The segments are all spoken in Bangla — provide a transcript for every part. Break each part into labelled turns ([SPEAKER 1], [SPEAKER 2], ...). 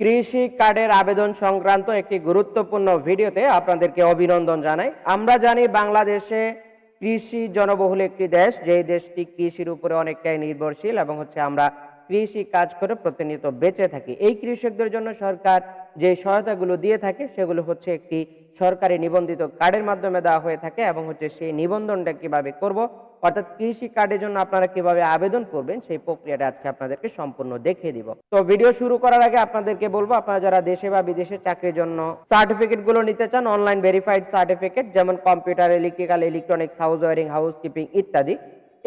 [SPEAKER 1] কৃষি কার্ডের আবেদন সংক্রান্ত একটি গুরুত্বপূর্ণ ভিডিওতে আপনাদেরকে অভিনন্দন জানাই। আমরা জানি বাংলাদেশে কৃষি জনবহুল একটি দেশ, যেই দেশটি কৃষির উপরে অনেকটাই নির্ভরশীল এবং হচ্ছে আমরা কৃষি কাজ করে প্রতিনিয়ত বেঁচে থাকি। এই কৃষকদের জন্য সরকার যে সহায়তাগুলো দিয়ে থাকে, সেগুলো হচ্ছে একটি সরকারি নিবন্ধিত কার্ডের মাধ্যমে দেওয়া হয়ে থাকে এবং হচ্ছে সেই নিবন্ধনটা কীভাবে করব অর্থাৎ কৃষি কার্ডের জন্য আপনারা কীভাবে আবেদন করবেন, সেই প্রক্রিয়াটা আজকে আপনাদেরকে সম্পূর্ণ দেখিয়ে দিব। তো ভিডিও শুরু করার আগে আপনাদেরকে বলব, আপনারা যারা দেশে বা বিদেশে চাকরির জন্য সার্টিফিকেটগুলো নিতে চান অনলাইন ভেরিফাইড সার্টিফিকেট যেমন computer electrical electronics house wiring housekeeping ইত্যাদি,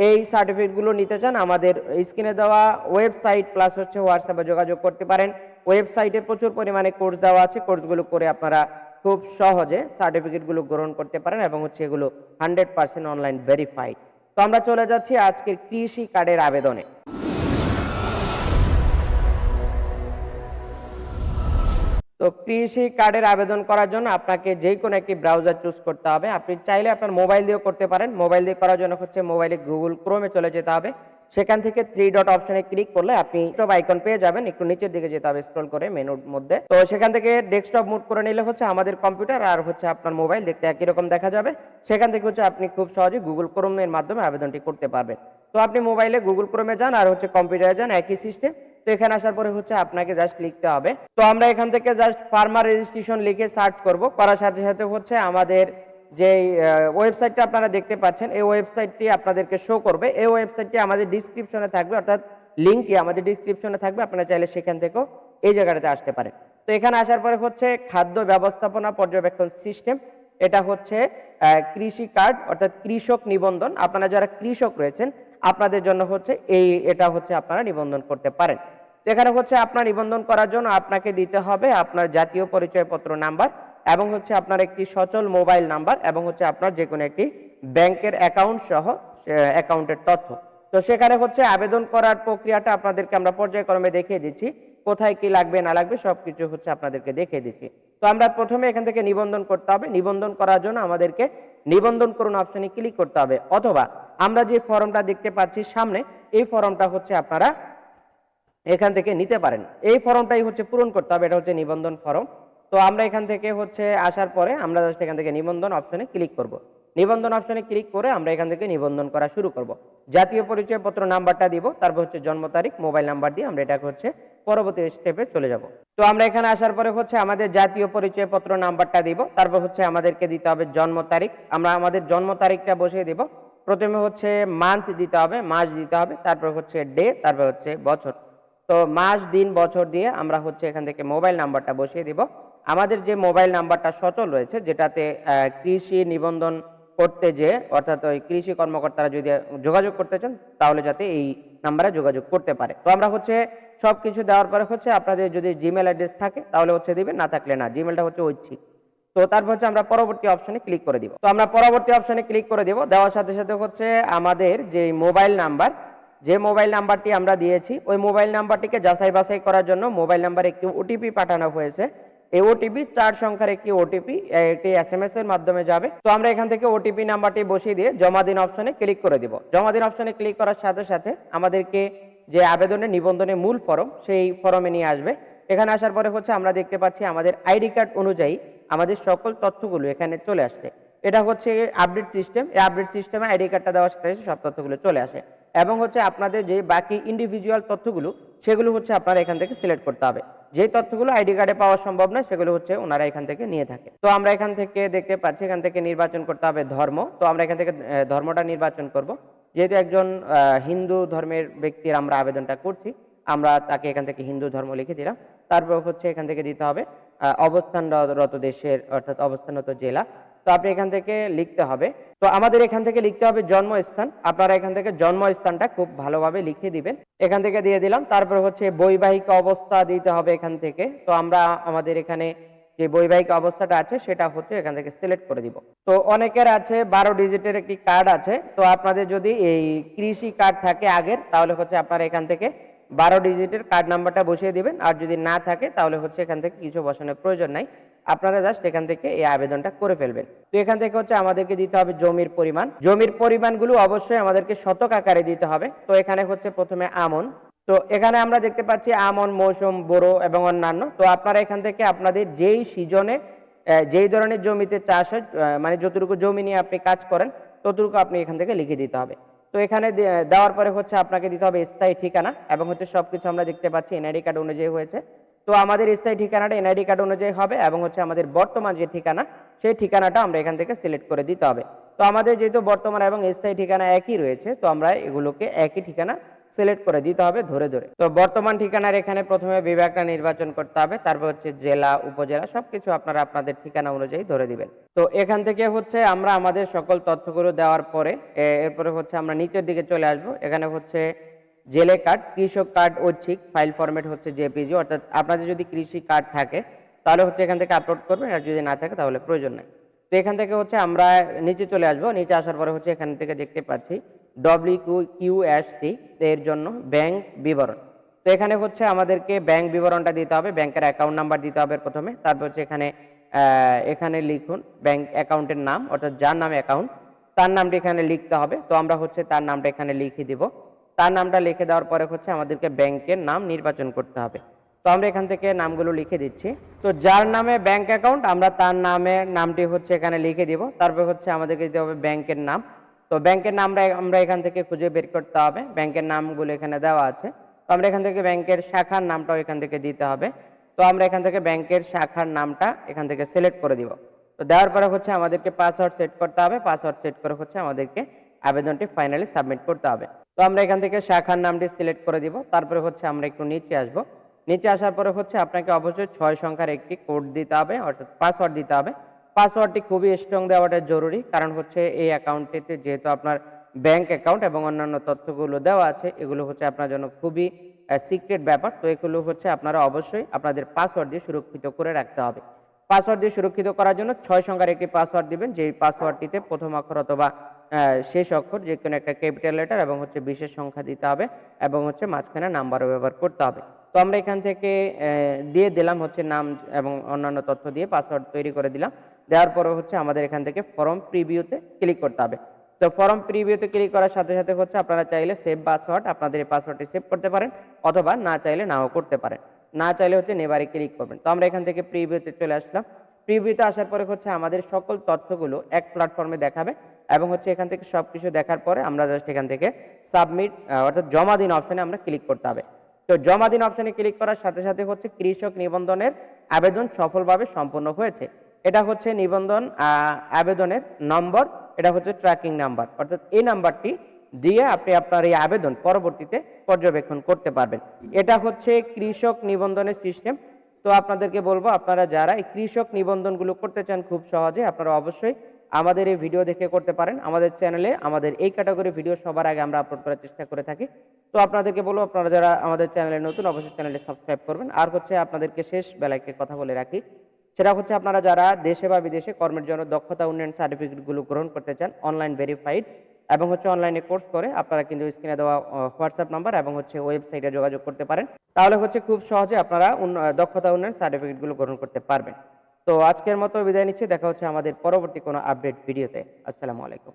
[SPEAKER 1] এই সার্টিফিকেটগুলো নিতে চান, আমাদের স্ক্রিনে দেওয়া ওয়েবসাইট প্লাস হচ্ছে হোয়াটসঅ্যাপে যোগাযোগ করতে পারেন। ওয়েবসাইটে প্রচুর পরিমাণে কোর্স দেওয়া আছে কোর্সগুলো করে আপনারা খুব সহজে সার্টিফিকেটগুলো গ্রহণ করতে পারেন এবং হচ্ছে এগুলো হান্ড্রেড পার্সেন্ট অনলাইন ভেরিফাইড তো আমরা চলে যাচ্ছি আজকের কৃষি কার্ডের আবেদনে। তো কৃষি কার্ডের আবেদন করার জন্য আপনাকে যে কোনো একটি ব্রাউজার চুজ করতে হবে। আপনি চাইলে আপনার মোবাইল দিয়েও করতে পারেন। মোবাইল দিয়ে করার জন্য হচ্ছে মোবাইলে গুগল ক্রোমে চলে যেতে হবে। সেখান থেকে থ্রি ডট অপশনে ক্লিক করলে আপনি সব আইকন পেয়ে যাবেন। একটু নিচের দিকে যেতে হবে স্ক্রল করে মেনুর মধ্যে। তো সেখান থেকে ডেস্কটপ মুড করে নিলে হচ্ছে আমাদের কম্পিউটার আর হচ্ছে আপনার মোবাইল দেখতে একই রকম দেখা যাবে। সেখান থেকে হচ্ছে আপনি খুব সহজে গুগল ক্রোমের মাধ্যমে আবেদনটি করতে পারবেন। তো আপনি মোবাইলে গুগল ক্রোমে যান আর হচ্ছে কম্পিউটারে যান, একই সিস্টেম তো এখানে আসার পরে হচ্ছে আপনাকে জাস্ট লিখতে হবে। তো আমরা এখান থেকে জাস্ট ফার্মার রেজিস্ট্রেশন লিখে সার্চ করব। করার সাথে সাথে হচ্ছে আমাদের যে ওয়েবসাইটটা আপনারা দেখতে পাচ্ছেন, এই ওয়েবসাইটটি আপনাদেরকে শো করবে। এই ওয়েবসাইটটি আমাদের ডিসক্রিপশনে থাকবে, অর্থাৎ লিঙ্কই আমাদের ডিসক্রিপশনে থাকবে, আপনারা চাইলে সেখান থেকেও এই জায়গাটাতে আসতে পারেন। তো এখানে আসার পরে হচ্ছে খাদ্য ব্যবস্থাপনা পর্যবেক্ষণ সিস্টেম এটা হচ্ছে কৃষি কার্ড, অর্থাৎ কৃষক নিবন্ধন। আপনারা যারা কৃষক রয়েছেন, আপনাদের জন্য হচ্ছে এই, এটা হচ্ছে আপনারা নিবন্ধন করতে পারেন। এখানে হচ্ছে আপনার নিবন্ধন করার জন্য আপনাকে দিতে হবে আপনার জাতীয় পরিচয়পত্র নাম্বার এবং হচ্ছে আপনার একটি সচল মোবাইল নাম্বার এবং হচ্ছে আপনার যে কোনো একটি ব্যাংকের অ্যাকাউন্ট সহ অ্যাকাউন্টের তথ্য। তো সেখানে হচ্ছে আবেদন করার প্রক্রিয়াটা আপনাদেরকে আমরা পর্যায়ক্রমে দেখিয়ে দিচ্ছি, কোথায় কি লাগবে, না লাগবে সবকিছু হচ্ছে আপনাদেরকে দেখিয়ে দিচ্ছি। তো আমরা প্রথমে এখান থেকে নিবন্ধন করতে হবে। নিবন্ধন করার জন্য আমাদেরকে নিবন্ধন করুন অপশনে ক্লিক করতে হবে। অথবা আমরা যে ফর্মটা দেখতে পাচ্ছি সামনে, এই ফর্মটা হচ্ছে আপনারা এখান থেকে নিতে পারেন। এই ফর্মটাই হচ্ছে পূরণ করতে হবে। এটা হচ্ছে নিবন্ধন ফর্ম। তো আমরা এখান থেকে হচ্ছে আসার পরে আমরা জাস্ট এখান থেকে নিবন্ধন অপশনে ক্লিক করব। নিবন্ধন অপশনে ক্লিক করে আমরা এখান থেকে নিবন্ধন করা শুরু করব। জাতীয় পরিচয়পত্র নাম্বারটা দিব, তারপর হচ্ছে জন্ম তারিখ মোবাইল নাম্বার দিয়ে আমরা এটাকে হচ্ছে পরবর্তী স্টেপে চলে যাব। তো আমরা এখানে আসার পরে হচ্ছে আমাদের জাতীয় পরিচয়পত্র নাম্বারটা দিব, তারপর হচ্ছে আমাদেরকে দিতে হবে জন্ম তারিখ। আমরা আমাদের জন্ম তারিখটা বসিয়ে দিব। প্রথমে হচ্ছে মান্থ দিতে হবে, মাস দিতে হবে, তারপর হচ্ছে ডে তারপর হচ্ছে বছর। তো মাস, দিন, বছর দিয়ে আমরা হচ্ছে এখান থেকে মোবাইল নাম্বারটা বসিয়ে দিব। আমাদের যে মোবাইল নাম্বারটা সচল রয়েছে, যেটাতে কৃষি নিবন্ধন করতে যে অর্থাৎ ওই কৃষি কর্মকর্তারা যদি যোগাযোগ করতে চান, তাহলে যাতে এই নাম্বারে যোগাযোগ করতে পারে। তো আমরা হচ্ছে সব কিছু দেওয়ার পরে হচ্ছে আপনাদের যদি জিমেল অ্যাড্রেস থাকে, তাহলে হচ্ছে দিবেন, না থাকলে না। জিমেলটা হচ্ছে ঐচ্ছিক তো তারপর হচ্ছে আমরা পরবর্তী অপশনে ক্লিক করে দিব। তো আমরা পরবর্তী অপশনে ক্লিক করে দিব, দেওয়ার সাথে সাথে হচ্ছে আমাদের যে মোবাইল নাম্বার, যে মোবাইল নাম্বারটি আমরা দিয়েছি, ওই মোবাইল নাম্বারটিকে যাচাই বাছাই করার জন্য মোবাইল নাম্বারে একটি ওটিপি পাঠানো হয়েছে। এই ওটিপি চার সংখ্যার একটি ওটিপি একটি এস এম এস এর মাধ্যমে যাবে। তো আমরা এখান থেকে ওটিপি নাম্বারটি বসিয়ে দিয়ে জমা দিন অপশনে ক্লিক করে দিব। জমা দিন অপশনে ক্লিক করার সাথে সাথে আমাদেরকে যে আবেদনের নিবন্ধনের মূল ফর্ম, সেই ফর্মে নিয়ে আসবে। এখানে আসার পরে হচ্ছে আমরা দেখতে পাচ্ছি আমাদের আইডি কার্ড অনুযায়ী আমাদের সকল তথ্যগুলো এখানে চলে আসছে। এটা হচ্ছে আপডেট সিস্টেম। এই আপডেট সিস্টেমে আইডি কার্ডটা দেওয়ার সাথে সাথে সব তথ্যগুলো চলে আসে। এবং হচ্ছে আপনাদের যে বাকি ইন্ডিভিজুয়াল তথ্যগুলো, সেগুলো হচ্ছে আপনারা এখান থেকে সিলেক্ট করতে হবে। যে তথ্যগুলো আইডি কার্ডে পাওয়া সম্ভব নয়, সেগুলো হচ্ছে ওনারা এখান থেকে নিয়ে থাকে। তো আমরা এখান থেকে দেখতে পাচ্ছি, এখান থেকে নির্বাচন করতে হবে ধর্ম। তো আমরা এখান থেকে ধর্মটা নির্বাচন করব। যেহেতু একজন হিন্দু ধর্মের ব্যক্তির আমরা আবেদনটা করছি, আমরা তাকে এখান থেকে হিন্দু ধর্ম লিখে দিলাম। তারপর হচ্ছে এখান থেকে দিতে হবে অবস্থানরত দেশের, অর্থাৎ অবস্থানরত জেলা তো আপনি এখান থেকে লিখতে হবে। তো আমাদের এখান থেকে লিখতে হবে জন্মস্থান। আপনারা এখান থেকে জন্মস্থানটা খুব ভালোভাবে লিখে দিবেন। এখান থেকে দিয়ে দিলাম। তারপর হচ্ছে বৈবাহিক অবস্থা দিতে হবে এখান থেকে। তো আমরা আমাদের এখানে যে বৈবাহিক অবস্থাটা আছে, সেটা হচ্ছে এখান থেকে সিলেক্ট করে দিব। তো অনেকের আছে বারো ডিজিটের একটি কার্ড আছে। তো আপনাদের যদি এই কৃষি কার্ড থাকে আগের, তাহলে হচ্ছে আপনারা এখান থেকে বারো ডিজিটের কার্ড নাম্বারটা বসিয়ে দিবেন। আর যদি না থাকে, তাহলে হচ্ছে এখান থেকে কিছু বসানোর প্রয়োজন নাই। আপনারা জাস্ট এখান থেকে এই আবেদনটা করে ফেলবেন। তো এখান থেকে হচ্ছে আমাদেরকে দিতে হবে জমির পরিমাণ। জমির পরিমাণগুলো অবশ্যই আমাদেরকে শতক আকারে দিতে হবে। তো এখানে হচ্ছে প্রথমে আমন। তো এখানে আমরা দেখতে পাচ্ছি আমন, মৌসুম, বোরো এবং অন্যান্য। তো আপনারা এখান থেকে আপনাদের যেই সিজনে যেই ধরনের জমিতে চাষ হয় মানে যতটুকু জমি নিয়ে আপনি কাজ করেন, ততটুকু আপনি এখান থেকে লিখে দিতে হবে। তো এখানে দেওয়ার পরে হচ্ছে আপনাকে দিতে হবে স্থায়ী ঠিকানা এবং হচ্ছে সবকিছু আমরা দেখতে পাচ্ছি এনআইডি কার্ড অনুযায়ী হয়েছে। তো আমাদের স্থায়ী ঠিকানাটা এনআইডি কার্ড অনুযায়ী হবে এবং হচ্ছে আমাদের বর্তমান যে ঠিকানা, সেই ঠিকানাটা আমরা এখান থেকে সিলেক্ট করে দিতে হবে। তো আমাদের যেহেতু বর্তমান এবং স্থায়ী ঠিকানা একই রয়েছে, তো আমরা এগুলোকে একই ঠিকানা সিলেক্ট করে দিতে হবে ধরে ধরে। তো বর্তমান ঠিকানার এখানে প্রথমে বিভাগটা নির্বাচন করতে হবে, তারপর হচ্ছে জেলা, উপজেলা, সবকিছু আপনারা আপনাদের ঠিকানা অনুযায়ী ধরে দিবেন। তো এখান থেকে হচ্ছে আমরা আমাদের সকল তথ্যগুলো দেওয়ার পরে এরপরে হচ্ছে আমরা নিচের দিকে চলে আসব, এখানে হচ্ছে জেলে কার্ড, কৃষক কার্ড ঐচ্ছিক ফাইল ফরম্যাট হচ্ছে জেপিজি, অর্থাৎ আপনাদের যদি কৃষি কার্ড থাকে, তাহলে হচ্ছে এখান থেকে আপলোড করবেন, আর যদি না থাকে তাহলে প্রয়োজন নেই। তো এখান থেকে হচ্ছে আমরা নিচে চলে আসব, নিচে আসার পরে হচ্ছে এখান থেকে দেখতে পাচ্ছি ডব্লিউ কিউ সি এর জন্য ব্যাংক বিবরণ। তো এখানে হচ্ছে আমাদেরকে ব্যাংক বিবরণটা দিতে হবে, ব্যাংকের অ্যাকাউন্ট নাম্বার দিতে হবে প্রথমে, তারপর হচ্ছে এখানে এখানে লিখুন ব্যাংক অ্যাকাউন্টের নাম, অর্থাৎ যার নামে অ্যাকাউন্ট তার নামটা এখানে লিখতে হবে। তো আমরা হচ্ছে তার নামটা এখানে লিখে দিব। তার নামটা লিখে দেওয়ার পরে হচ্ছে আমাদেরকে ব্যাংকের নাম নির্বাচন করতে হবে। তো আমরা এখান থেকে নামগুলো লিখে দিচ্ছি। তো যার নামে ব্যাংক অ্যাকাউন্ট, আমরা তার নামে নামটি হচ্ছে এখানে লিখে দিব। তারপর হচ্ছে আমাদেরকে দিতে হবে ব্যাংকের নাম। তো ব্যাংকের নামটা আমরা এখান থেকে খুঁজে বের করতে হবে। ব্যাংকের নামগুলো এখানে দেওয়া আছে। তো আমরা এখান থেকে ব্যাংকের শাখার নামটাও এখান থেকে দিতে হবে। তো আমরা এখান থেকে ব্যাংকের শাখার নামটা এখান থেকে সিলেক্ট করে দিব। তো দেওয়ার পরে হচ্ছে আমাদেরকে পাসওয়ার্ড সেট করতে হবে। পাসওয়ার্ড সেট করে হচ্ছে আমাদেরকে আবেদনটি ফাইনালি সাবমিট করতে হবে। তো আমরা এখান থেকে শাখার নামটি সিলেক্ট করে দিব। তারপরে হচ্ছে আমরা একটু নিচে আসব। নিচে আসার পরে হচ্ছে আপনাকে অবশ্যই ছয় সংখ্যার একটি কোড দিতে হবে, অর্থাৎ পাসওয়ার্ড দিতে হবে। পাসওয়ার্ডটি খুবই স্ট্রং দেওয়াটা জরুরি, কারণ হচ্ছে এই অ্যাকাউন্টটিতে যেহেতু আপনার ব্যাংক অ্যাকাউন্ট এবং অন্যান্য তথ্যগুলো দেওয়া আছে, এগুলো হচ্ছে আপনার জন্য খুবই সিক্রেট ব্যাপার। তো এগুলো হচ্ছে আপনারা অবশ্যই আপনাদের পাসওয়ার্ড দিয়ে সুরক্ষিত করে রাখতে হবে। পাসওয়ার্ড দিয়ে সুরক্ষিত করার জন্য ছয় সংখ্যার একটি পাসওয়ার্ড দিবেন। যেই পাসওয়ার্ডটিতে প্রথম অক্ষর অথবা শেষ অক্ষর যে কোনো একটা ক্যাপিটাল লেটার এবং হচ্ছে বিশেষ সংখ্যা দিতে হবে এবং হচ্ছে মাঝখানে নাম্বারও ব্যবহার করতে হবে। তো আমরা এখান থেকে দিয়ে দিলাম হচ্ছে নাম এবং অন্যান্য তথ্য দিয়ে পাসওয়ার্ড তৈরি করে দিলাম। দেওয়ার পরে হচ্ছে আমাদের এখান থেকে ফর্ম প্রিভিউতে ক্লিক করতে হবে। তো ফর্ম প্রিভিউতে ক্লিক করার সাথে সাথে হচ্ছে আপনারা চাইলে সেভ পাসওয়ার্ড আপনাদের এই পাসওয়ার্ডটি সেভ করতে পারেন অথবা না চাইলে নাও করতে পারেন। না চাইলে হচ্ছে নেবারে ক্লিক করবেন। তো আমরা এখান থেকে প্রিভিউতে চলে আসলাম। প্রিভিউতে আসার পরে হচ্ছে আমাদের সকল তথ্যগুলো এক প্ল্যাটফর্মে দেখাবে। এবং হচ্ছে এখান থেকে সব কিছু দেখার পরে আমরা জাস্ট এখান থেকে সাবমিট অর্থাৎ জমা দিন অপশানে আমরা ক্লিক করতে হবে। তো জমা দিন অপশানে ক্লিক করার সাথে সাথে হচ্ছে কৃষক নিবন্ধনের আবেদন সফলভাবে সম্পন্ন হয়েছে। এটা হচ্ছে নিবন্ধন আবেদনের নম্বর, এটা হচ্ছে ট্র্যাকিং নাম্বার অর্থাৎ এই নাম্বারটি দিয়ে আপনি আপনার এই আবেদন পরবর্তীতে পর্যবেক্ষণ করতে পারবেন। এটা হচ্ছে কৃষক নিবন্ধনের সিস্টেম তো আপনাদেরকে বলব, আপনারা যারা এই কৃষক নিবন্ধনগুলো করতে চান খুব সহজে আপনারা অবশ্যই আমাদের এই ভিডিও দেখে করতে পারেন। আমাদের চ্যানেলে আমাদের এই ক্যাটাগরি ভিডিও সবার আগে আমরা আপলোড করার চেষ্টা করে থাকি। তো আপনাদেরকে বলব, আপনারা যারা আমাদের চ্যানেলে নতুন, অবশ্যই চ্যানেলটি সাবস্ক্রাইব করবেন। আর হচ্ছে আপনাদেরকে শেষ বেলায় কথা বলে রাখি, সেটা হচ্ছে আপনারা যারা দেশে বা বিদেশে কর্মের জন্য দক্ষতা উন্নয়ন সার্টিফিকেটগুলো গ্রহণ করতে চান অনলাইন ভেরিফাইড এবং হচ্ছে অনলাইনে কোর্স করে, আপনারা কিন্তু স্ক্রিনে দেওয়া হোয়াটসঅ্যাপ নাম্বার এবং হচ্ছে ওয়েবসাইটে যোগাযোগ করতে পারেন। তাহলে হচ্ছে খুব সহজে আপনারা দক্ষতা উন্নয়ন সার্টিফিকেটগুলো গ্রহণ করতে পারবেন। তো আজকের মতো বিদায় নিচ্ছি। দেখা হচ্ছে আমাদের পরবর্তী কোনো আপডেট ভিডিওতে আসসালামু আলাইকুম।